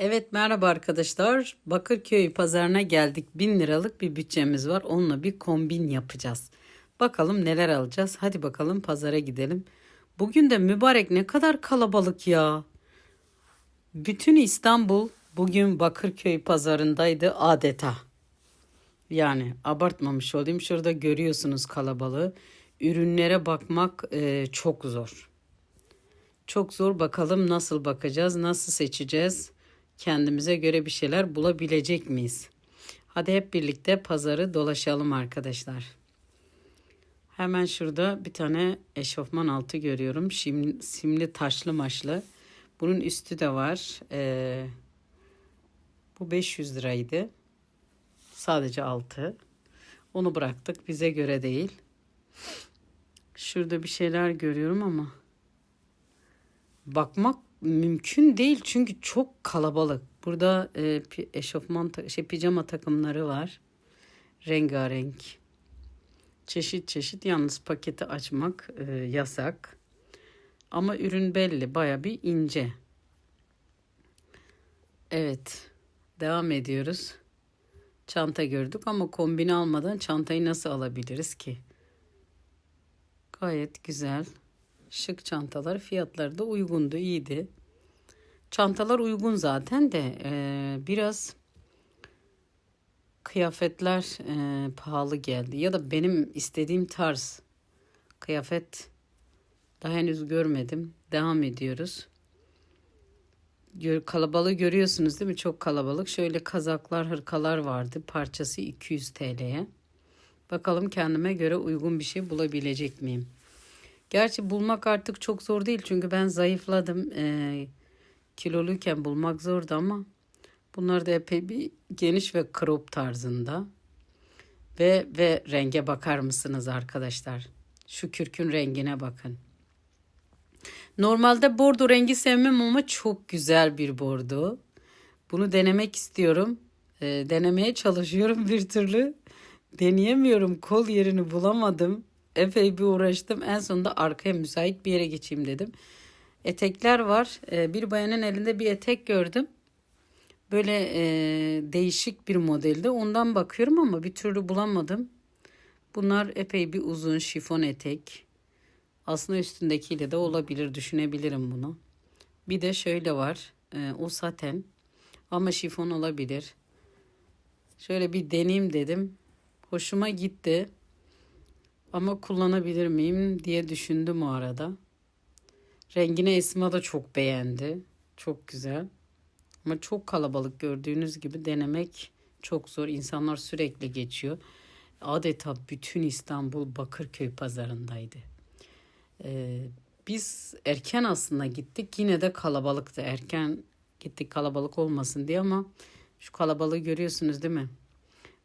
Evet merhaba arkadaşlar. Bakırköy pazarına geldik. 1000 liralık bir bütçemiz var. Onunla bir kombin yapacağız. Bakalım neler alacağız. Hadi bakalım pazara gidelim. Bugün de mübarek ne kadar kalabalık ya. Bütün İstanbul bugün Bakırköy pazarındaydı adeta. Yani abartmamış olayım. Şurada görüyorsunuz kalabalığı. Ürünlere bakmak e, çok zor. Çok zor bakalım nasıl bakacağız, nasıl seçeceğiz? Kendimize göre bir şeyler bulabilecek miyiz? Hadi hep birlikte pazarı dolaşalım arkadaşlar. Hemen şurada bir tane eşofman altı görüyorum. Sim, simli taşlı maşlı. Bunun üstü de var. Ee, bu 500 liraydı. Sadece altı. Onu bıraktık. Bize göre değil. Şurada bir şeyler görüyorum ama bakmak mümkün değil çünkü çok kalabalık. Burada e, eşofman şey pijama takımları var. Rengarenk. Çeşit çeşit yalnız paketi açmak e, yasak. Ama ürün belli, baya bir ince. Evet. Devam ediyoruz. Çanta gördük ama kombini almadan çantayı nasıl alabiliriz ki? Gayet güzel. Şık çantalar fiyatları da uygundu, iyiydi. Çantalar uygun zaten de eee, biraz kıyafetler eee, pahalı geldi. Ya da benim istediğim tarz kıyafet daha henüz görmedim. Devam ediyoruz. Gör, kalabalığı görüyorsunuz değil mi? Çok kalabalık. Şöyle kazaklar, hırkalar vardı. Parçası 200 TL'ye. Bakalım kendime göre uygun bir şey bulabilecek miyim? Gerçi bulmak artık çok zor değil çünkü ben zayıfladım. Ee, kiloluyken bulmak zordu ama bunlar da epey bir geniş ve crop tarzında. Ve ve renge bakar mısınız arkadaşlar? Şu kürkün rengine bakın. Normalde bordo rengi sevmem ama çok güzel bir bordo. Bunu denemek istiyorum. Ee, denemeye çalışıyorum bir türlü. Deneyemiyorum. Kol yerini bulamadım. Epey bir uğraştım. En sonunda arkaya müsait bir yere geçeyim dedim. Etekler var. Ee, bir bayanın elinde bir etek gördüm. Böyle e, değişik bir modelde. Ondan bakıyorum ama bir türlü bulamadım. Bunlar epey bir uzun şifon etek. Aslında üstündekiyle de olabilir. Düşünebilirim bunu. Bir de şöyle var. Ee, o saten. Ama şifon olabilir. Şöyle bir deneyeyim dedim. Hoşuma gitti. Ama kullanabilir miyim diye düşündüm o arada. Rengini Esma da çok beğendi. Çok güzel. Ama çok kalabalık gördüğünüz gibi denemek çok zor. İnsanlar sürekli geçiyor. Adeta bütün İstanbul Bakırköy pazarındaydı. Ee, biz erken aslında gittik. Yine de kalabalıktı. Erken gittik kalabalık olmasın diye ama şu kalabalığı görüyorsunuz değil mi?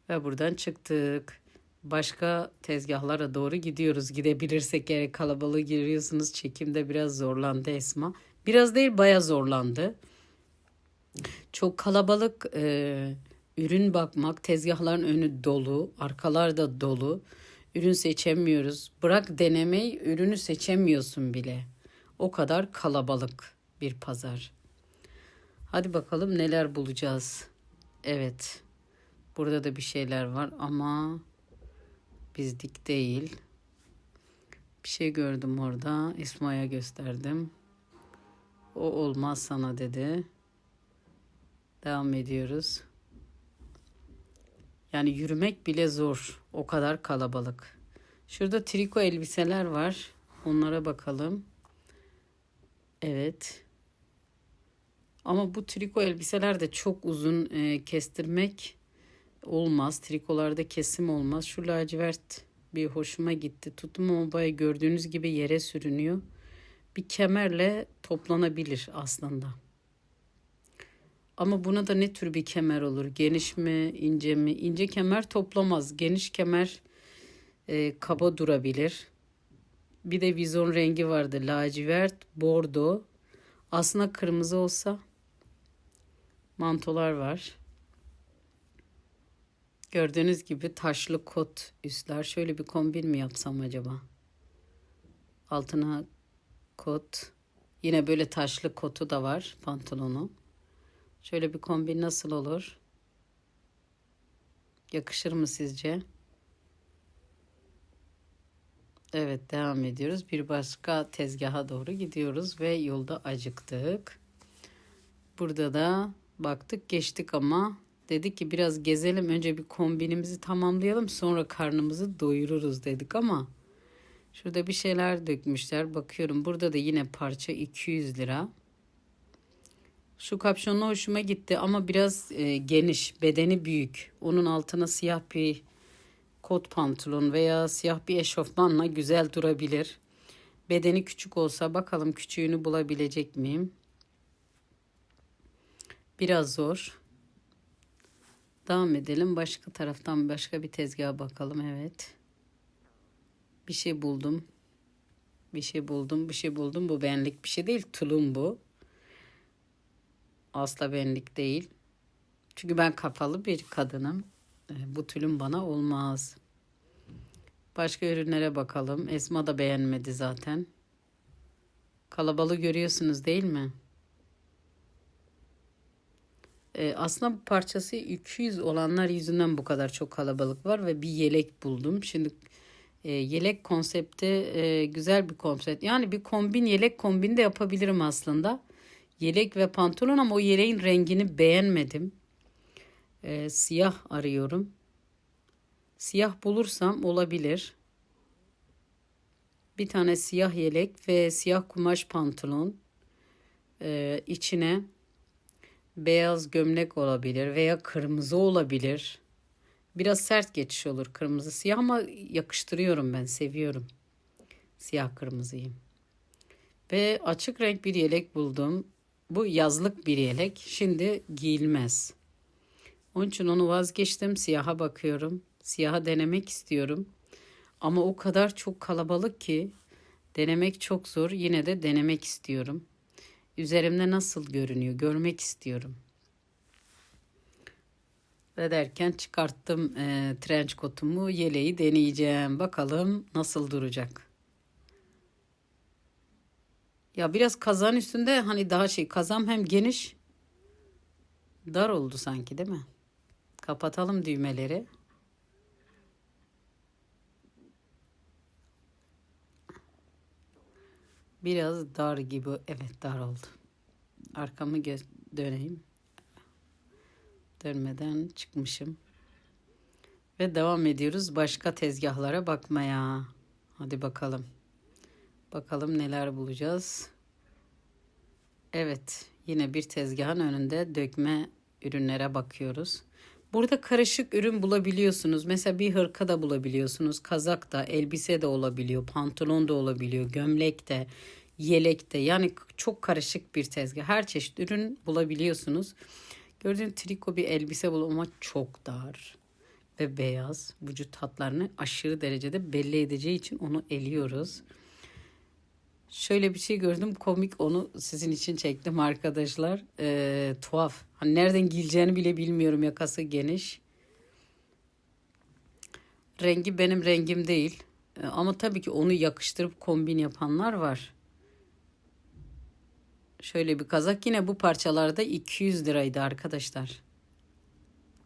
Ve buradan çıktık. Başka tezgahlara doğru gidiyoruz. Gidebilirsek eğer kalabalığı giriyorsunuz. Çekimde biraz zorlandı Esma. Biraz değil baya zorlandı. Çok kalabalık e, ürün bakmak. Tezgahların önü dolu. Arkalar da dolu. Ürün seçemiyoruz. Bırak denemeyi ürünü seçemiyorsun bile. O kadar kalabalık bir pazar. Hadi bakalım neler bulacağız. Evet. Burada da bir şeyler var ama bizdik değil. Bir şey gördüm orada. İsmail'e gösterdim. O olmaz sana dedi. Devam ediyoruz. Yani yürümek bile zor. O kadar kalabalık. Şurada triko elbiseler var. Onlara bakalım. Evet. Ama bu triko elbiseler de çok uzun e, kestirmek olmaz. Trikolarda kesim olmaz. Şu lacivert bir hoşuma gitti. Tutum obaya gördüğünüz gibi yere sürünüyor. Bir kemerle toplanabilir aslında. Ama buna da ne tür bir kemer olur? Geniş mi, ince mi? İnce kemer toplamaz. Geniş kemer e, kaba durabilir. Bir de vizon rengi vardı. Lacivert, bordo. Aslında kırmızı olsa mantolar var. Gördüğünüz gibi taşlı kot üstler. Şöyle bir kombin mi yapsam acaba? Altına kot. Yine böyle taşlı kotu da var pantolonu. Şöyle bir kombin nasıl olur? Yakışır mı sizce? Evet devam ediyoruz. Bir başka tezgaha doğru gidiyoruz ve yolda acıktık. Burada da baktık geçtik ama dedik ki biraz gezelim önce bir kombinimizi tamamlayalım sonra karnımızı doyururuz dedik ama şurada bir şeyler dökmüşler. Bakıyorum burada da yine parça 200 lira. Şu kapşonlu hoşuma gitti ama biraz e, geniş, bedeni büyük. Onun altına siyah bir kot pantolon veya siyah bir eşofmanla güzel durabilir. Bedeni küçük olsa bakalım küçüğünü bulabilecek miyim? Biraz zor. Devam edelim. Başka taraftan başka bir tezgaha bakalım. Evet. Bir şey buldum. Bir şey buldum. Bir şey buldum. Bu benlik bir şey değil. Tulum bu. Asla benlik değil. Çünkü ben kapalı bir kadınım. E, Bu tülüm bana olmaz. Başka ürünlere bakalım. Esma da beğenmedi zaten. Kalabalığı görüyorsunuz değil mi? Ee, aslında bu parçası 200 olanlar yüzünden bu kadar çok kalabalık var ve bir yelek buldum. Şimdi e, yelek konsepti e, güzel bir konsept. Yani bir kombin yelek kombini de yapabilirim aslında. Yelek ve pantolon ama o yeleğin rengini beğenmedim. Siyah arıyorum. Siyah bulursam olabilir. Bir tane siyah yelek ve siyah kumaş pantolon. Ee, içine beyaz gömlek olabilir veya kırmızı olabilir. Biraz sert geçiş olur kırmızı siyah ama yakıştırıyorum ben seviyorum. Siyah kırmızıyı. Ve açık renk bir yelek buldum. Bu yazlık bir yelek. Şimdi giyilmez. Onun için onu vazgeçtim. Siyaha bakıyorum. Siyaha denemek istiyorum. Ama o kadar çok kalabalık ki denemek çok zor. Yine de denemek istiyorum. Üzerimde nasıl görünüyor görmek istiyorum. Ve derken çıkarttım e, trench kotumu, yeleği deneyeceğim. Bakalım nasıl duracak. Ya biraz kazan üstünde hani daha şey kazam hem geniş dar oldu sanki değil mi? Kapatalım düğmeleri. Biraz dar gibi. Evet dar oldu. Arkamı döneyim. Dönmeden çıkmışım. Ve devam ediyoruz başka tezgahlara bakmaya. Hadi bakalım. Bakalım neler bulacağız. Evet, yine bir tezgahın önünde dökme ürünlere bakıyoruz. Burada karışık ürün bulabiliyorsunuz. Mesela bir hırka da bulabiliyorsunuz. Kazak da, elbise de olabiliyor, pantolon da olabiliyor, gömlek de, yelek de. Yani çok karışık bir tezgah. Her çeşit ürün bulabiliyorsunuz. Gördüğünüz triko bir elbise bul ama çok dar ve beyaz. Vücut hatlarını aşırı derecede belli edeceği için onu eliyoruz. Şöyle bir şey gördüm komik onu sizin için çektim arkadaşlar. Ee, tuhaf. Hani nereden giyileceğini bile bilmiyorum yakası geniş. Rengi benim rengim değil. Ee, ama tabii ki onu yakıştırıp kombin yapanlar var. Şöyle bir kazak yine bu parçalarda 200 liraydı arkadaşlar.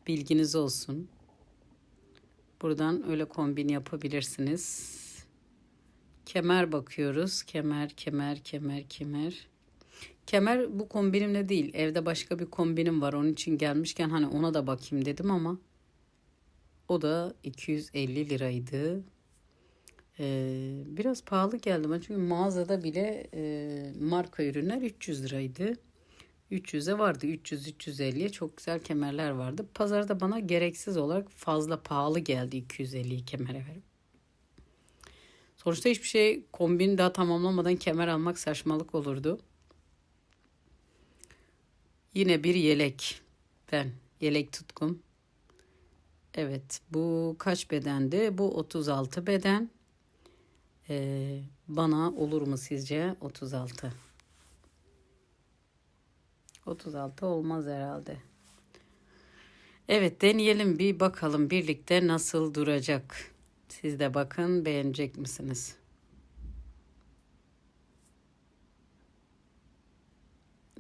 Bilginiz olsun. Buradan öyle kombin yapabilirsiniz. Kemer bakıyoruz. Kemer, kemer, kemer, kemer. Kemer bu kombinimle değil. Evde başka bir kombinim var. Onun için gelmişken hani ona da bakayım dedim ama o da 250 liraydı. Ee, biraz pahalı geldi bana çünkü mağazada bile e, marka ürünler 300 liraydı. 300'e vardı. 300-350'ye çok güzel kemerler vardı. Pazarda bana gereksiz olarak fazla pahalı geldi 250'yi kemere verip. Sonuçta hiçbir şey kombin daha tamamlamadan kemer almak saçmalık olurdu. Yine bir yelek. Ben yelek tutkum. Evet bu kaç bedendi? Bu 36 beden. Ee, bana olur mu sizce 36? 36 olmaz herhalde. Evet deneyelim bir bakalım birlikte nasıl duracak. Siz de bakın beğenecek misiniz?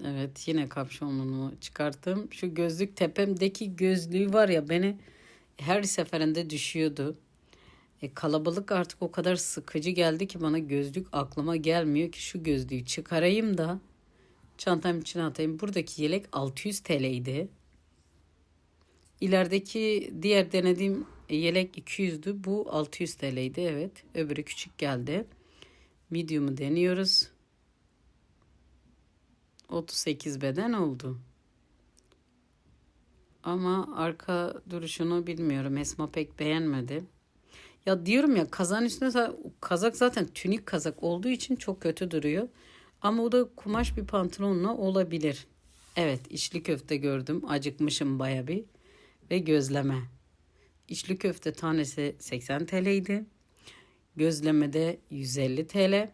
Evet yine kapşonluğumu çıkarttım. Şu gözlük tepemdeki gözlüğü var ya beni her seferinde düşüyordu. E, kalabalık artık o kadar sıkıcı geldi ki bana gözlük aklıma gelmiyor ki şu gözlüğü çıkarayım da çantam içine atayım. Buradaki yelek 600 TL'ydi. İlerideki diğer denediğim yelek 200'dü. Bu 600 TL'ydi evet. Öbürü küçük geldi. Medium'u deniyoruz. 38 beden oldu. Ama arka duruşunu bilmiyorum. Esma pek beğenmedi. Ya diyorum ya kazan üstüne za- kazak zaten tünik kazak olduğu için çok kötü duruyor. Ama o da kumaş bir pantolonla olabilir. Evet içli köfte gördüm. Acıkmışım baya bir. Ve gözleme. İçli köfte tanesi 80 TL'ydi. Gözleme de 150 TL.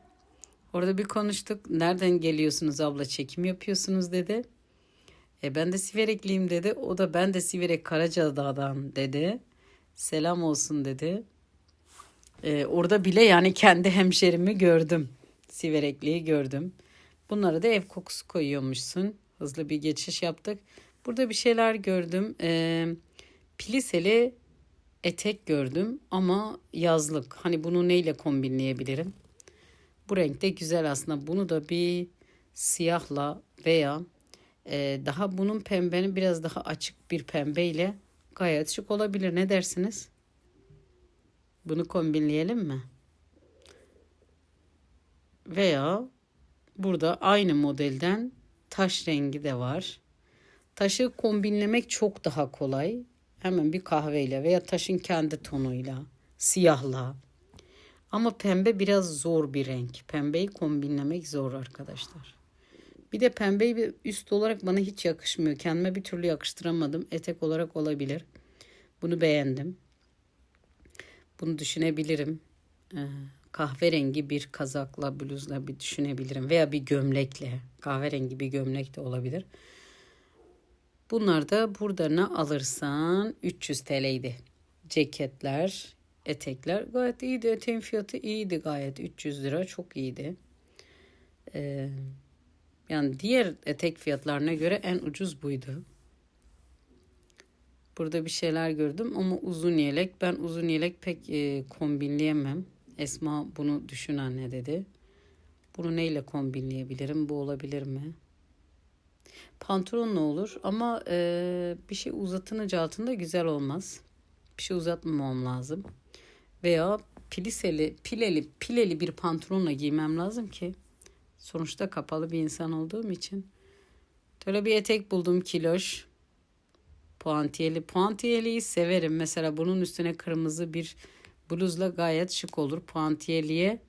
Orada bir konuştuk. Nereden geliyorsunuz abla çekim yapıyorsunuz dedi. E ben de Siverekliyim dedi. O da ben de Siverek Karacadağ'dan dedi. Selam olsun dedi. E, orada bile yani kendi hemşerimi gördüm. Siverekliyi gördüm. Bunlara da ev kokusu koyuyormuşsun. Hızlı bir geçiş yaptık. Burada bir şeyler gördüm. E, piliseli etek gördüm ama yazlık. Hani bunu neyle kombinleyebilirim? Bu renkte güzel aslında. Bunu da bir siyahla veya e, daha bunun pembenin biraz daha açık bir pembeyle gayet şık olabilir. Ne dersiniz? Bunu kombinleyelim mi? Veya burada aynı modelden taş rengi de var. Taşı kombinlemek çok daha kolay. Hemen bir kahveyle veya taşın kendi tonuyla, siyahla. Ama pembe biraz zor bir renk. Pembeyi kombinlemek zor arkadaşlar. Bir de pembeyi bir üst olarak bana hiç yakışmıyor. Kendime bir türlü yakıştıramadım. Etek olarak olabilir. Bunu beğendim. Bunu düşünebilirim. Ee, kahverengi bir kazakla, bluzla bir düşünebilirim. Veya bir gömlekle. Kahverengi bir gömlek de olabilir. Bunlar da burada ne alırsan 300 TL'ydi. Ceketler, etekler gayet iyiydi. Eteğin fiyatı iyiydi gayet. 300 lira çok iyiydi. Ee, yani diğer etek fiyatlarına göre en ucuz buydu. Burada bir şeyler gördüm ama uzun yelek. Ben uzun yelek pek e, kombinleyemem. Esma bunu düşün anne dedi. Bunu neyle kombinleyebilirim? Bu olabilir mi? Pantolon ne olur ama e, bir şey uzatınca altında güzel olmaz. Bir şey uzatmamam lazım. Veya piliseli, pileli, pileli bir pantolonla giymem lazım ki. Sonuçta kapalı bir insan olduğum için. Böyle bir etek buldum kiloş. Puantiyeli. Puantiyeliyi severim. Mesela bunun üstüne kırmızı bir bluzla gayet şık olur. Puantiyeliye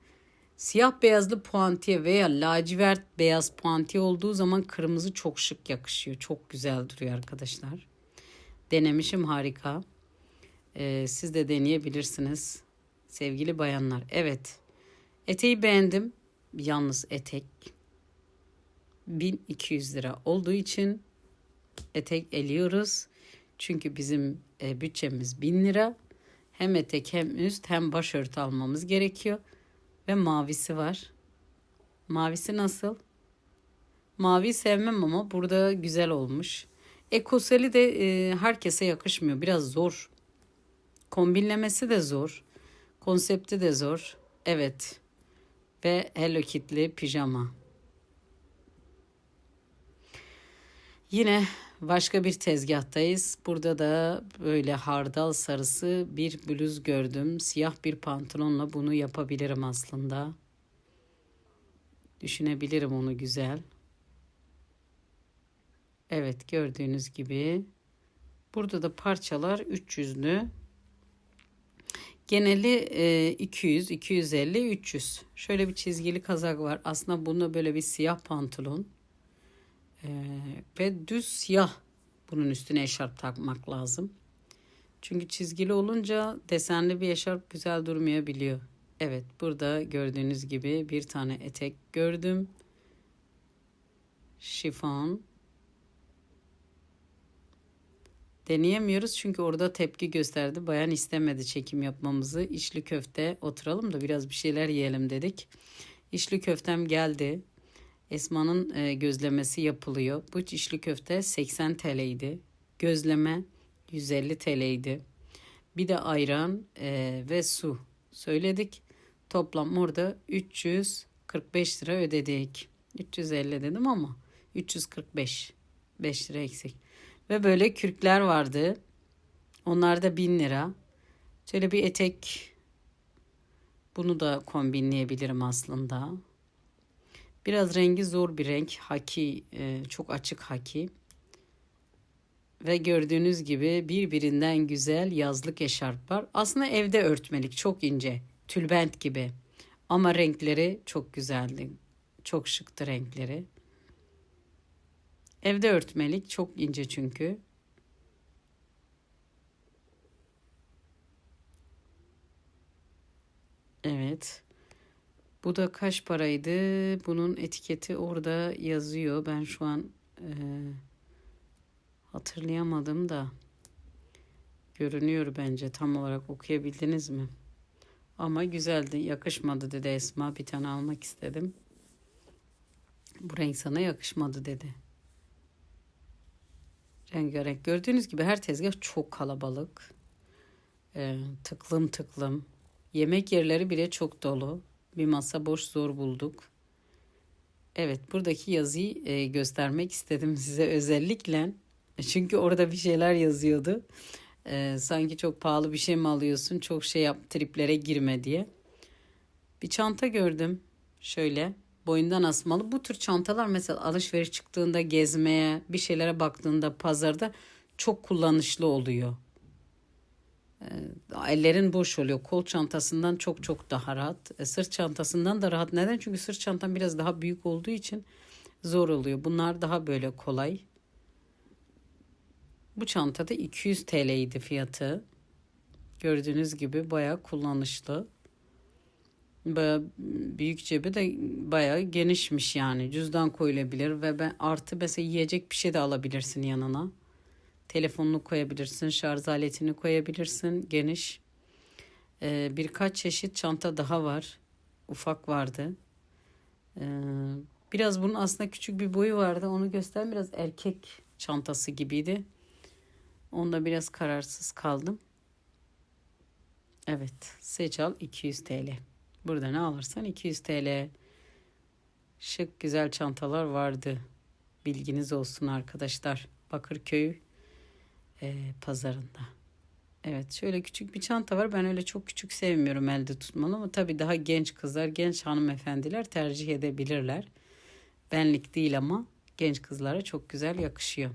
siyah beyazlı puantiye veya lacivert beyaz puantiye olduğu zaman kırmızı çok şık yakışıyor. Çok güzel duruyor arkadaşlar. Denemişim harika. Ee, siz de deneyebilirsiniz. Sevgili bayanlar. Evet. Eteği beğendim. Yalnız etek 1200 lira olduğu için etek eliyoruz. Çünkü bizim e, bütçemiz 1000 lira. Hem etek hem üst hem başörtü almamız gerekiyor. Ve mavisi var. Mavisi nasıl? Mavi sevmem ama burada güzel olmuş. Ekoseli de e, herkese yakışmıyor. Biraz zor. Kombinlemesi de zor. Konsepti de zor. Evet. Ve Hello Kitty pijama. Yine başka bir tezgahtayız. Burada da böyle hardal sarısı bir bluz gördüm. Siyah bir pantolonla bunu yapabilirim aslında. Düşünebilirim onu güzel. Evet gördüğünüz gibi. Burada da parçalar 300'lü. Geneli e, 200, 250, 300. Şöyle bir çizgili kazak var. Aslında bunda böyle bir siyah pantolon. Ve düz siyah bunun üstüne eşarp takmak lazım. Çünkü çizgili olunca desenli bir eşarp güzel durmayabiliyor. Evet burada gördüğünüz gibi bir tane etek gördüm. Şifon. Deneyemiyoruz çünkü orada tepki gösterdi. Bayan istemedi çekim yapmamızı. İçli köfte oturalım da biraz bir şeyler yiyelim dedik. İçli köftem geldi. Esma'nın e, gözlemesi yapılıyor. Bu içli köfte 80 TL'ydi. Gözleme 150 TL'ydi. Bir de ayran e, ve su söyledik. Toplam orada 345 lira ödedik. 350 dedim ama 345. 5 lira eksik. Ve böyle kürkler vardı. Onlar da 1000 lira. Şöyle bir etek bunu da kombinleyebilirim aslında. Biraz rengi zor bir renk. Haki, e, çok açık haki. Ve gördüğünüz gibi birbirinden güzel yazlık eşarplar. Aslında evde örtmelik, çok ince. Tülbent gibi. Ama renkleri çok güzeldi. Çok şıktı renkleri. Evde örtmelik, çok ince çünkü. Evet. Bu da kaç paraydı? Bunun etiketi orada yazıyor. Ben şu an e, hatırlayamadım da. Görünüyor bence. Tam olarak okuyabildiniz mi? Ama güzeldi. Yakışmadı dedi Esma. Bir tane almak istedim. Bu renk sana yakışmadı dedi. Rengarenk. Gördüğünüz gibi her tezgah çok kalabalık. E, tıklım tıklım. Yemek yerleri bile çok dolu. Bir masa boş zor bulduk. Evet buradaki yazıyı e, göstermek istedim size özellikle. Çünkü orada bir şeyler yazıyordu. E, sanki çok pahalı bir şey mi alıyorsun çok şey yap triplere girme diye. Bir çanta gördüm şöyle boyundan asmalı. Bu tür çantalar mesela alışveriş çıktığında gezmeye bir şeylere baktığında pazarda çok kullanışlı oluyor. Ee, ellerin boş oluyor. Kol çantasından çok çok daha rahat. E, sırt çantasından da rahat. Neden? Çünkü sırt çantam biraz daha büyük olduğu için zor oluyor. Bunlar daha böyle kolay. Bu çantada 200 TL'ydi fiyatı. Gördüğünüz gibi bayağı kullanışlı. Bayağı büyük cebi de bayağı genişmiş yani. Cüzdan koyulabilir ve ben artı mesela yiyecek bir şey de alabilirsin yanına. Telefonunu koyabilirsin, şarj aletini koyabilirsin. Geniş. Ee, birkaç çeşit çanta daha var. Ufak vardı. Ee, biraz bunun aslında küçük bir boyu vardı. Onu göster biraz erkek çantası gibiydi. Onda biraz kararsız kaldım. Evet. Seçal 200 TL. Burada ne alırsan 200 TL. Şık güzel çantalar vardı. Bilginiz olsun arkadaşlar. Bakırköy e, pazarında. Evet şöyle küçük bir çanta var. Ben öyle çok küçük sevmiyorum elde tutmalı ama tabii daha genç kızlar, genç hanımefendiler tercih edebilirler. Benlik değil ama genç kızlara çok güzel yakışıyor.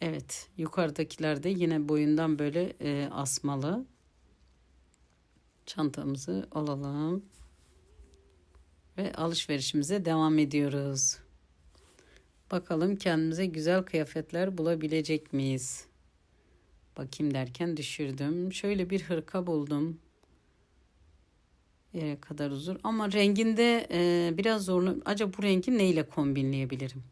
Evet yukarıdakiler de yine boyundan böyle e, asmalı. Çantamızı alalım. Ve alışverişimize devam ediyoruz. Bakalım kendimize güzel kıyafetler bulabilecek miyiz? Bakayım derken düşürdüm. Şöyle bir hırka buldum. Yere kadar uzun ama renginde e, biraz zorlu. Acaba bu rengi neyle kombinleyebilirim?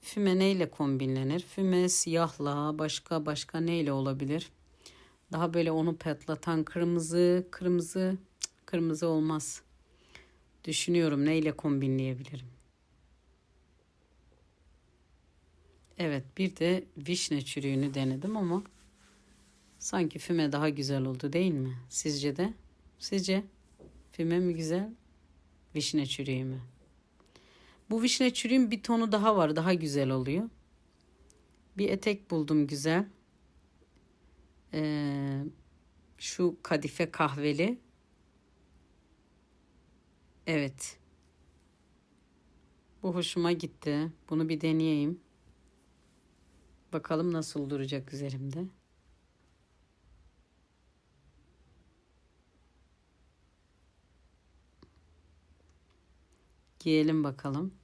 Füme neyle kombinlenir? Füme siyahla başka başka neyle olabilir? Daha böyle onu patlatan kırmızı, kırmızı, kırmızı olmaz. Düşünüyorum neyle kombinleyebilirim. Evet bir de vişne çürüğünü denedim ama sanki füme daha güzel oldu değil mi? Sizce de? Sizce füme mi güzel? Vişne çürüğü mü? Bu vişne çürüğün bir tonu daha var. Daha güzel oluyor. Bir etek buldum güzel. Ee, şu kadife kahveli. Evet. Bu hoşuma gitti. Bunu bir deneyeyim. Bakalım nasıl duracak üzerimde. Giyelim bakalım.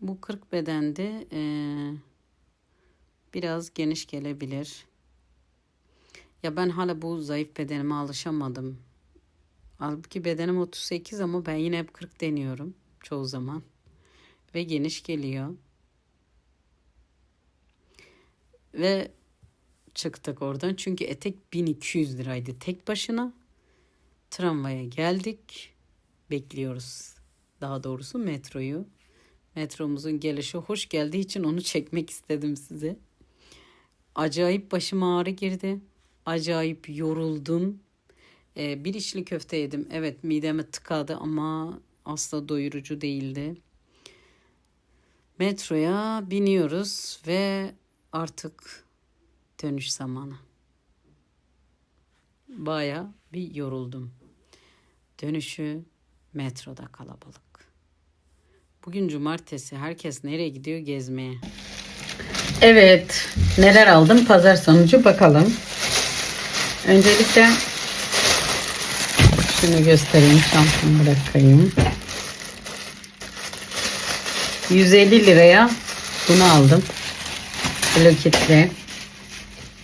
Bu 40 bedende ee, biraz geniş gelebilir. Ya ben hala bu zayıf bedenime alışamadım. Halbuki bedenim 38 ama ben yine hep 40 deniyorum çoğu zaman. Ve geniş geliyor. Ve çıktık oradan. Çünkü etek 1200 liraydı tek başına. Tramvaya geldik. Bekliyoruz. daha doğrusu metroyu. Metromuzun gelişi hoş geldiği için onu çekmek istedim size. Acayip başıma ağrı girdi. Acayip yoruldum. Ee, bir içli köfte yedim. Evet mideme tıkadı ama asla doyurucu değildi. Metroya biniyoruz ve artık dönüş zamanı. Baya bir yoruldum. Dönüşü metroda kalabalık. Bugün cumartesi. Herkes nereye gidiyor gezmeye? Evet. Neler aldım pazar sonucu bakalım. Öncelikle şunu göstereyim. Çantamı bırakayım. 150 liraya bunu aldım. Hello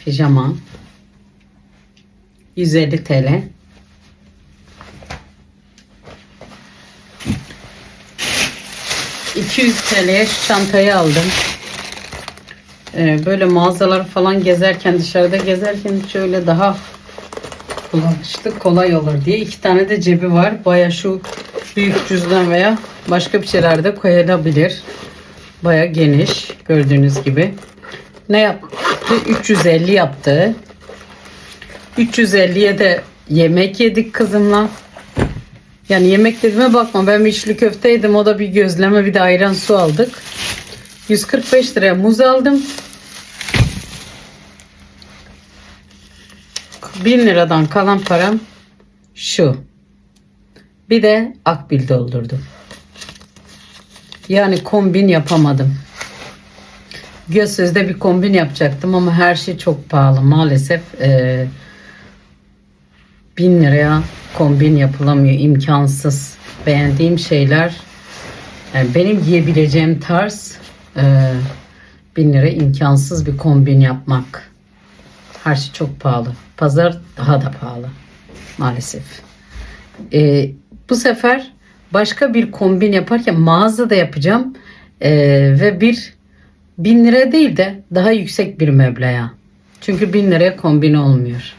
pijama. 150 TL. ...200 TL'ye şu çantayı aldım. Ee, böyle mağazalar falan gezerken dışarıda gezerken şöyle daha kullanışlı kolay olur diye iki tane de cebi var. Baya şu büyük cüzdan veya başka bir şeyler de koyulabilir. Baya geniş gördüğünüz gibi. Ne yaptı? 350 yaptı. 350'ye de yemek yedik kızımla. Yani yemek dediğime bakma ben bir içli köfte. O da bir gözleme bir de ayran su aldık. 145 liraya muz aldım. 1000 liradan kalan param şu. Bir de akbil doldurdum. Yani kombin yapamadım. Gözsüzde bir kombin yapacaktım ama her şey çok pahalı maalesef. Ee, bin liraya kombin yapılamıyor imkansız. Beğendiğim şeyler yani benim giyebileceğim tarz e, bin lira imkansız bir kombin yapmak. Her şey çok pahalı. Pazar daha da pahalı maalesef. Ee, bu sefer başka bir kombin yaparken mağazada yapacağım Ee, ve bir bin lira değil de daha yüksek bir meblağa. Çünkü bin liraya kombin olmuyor.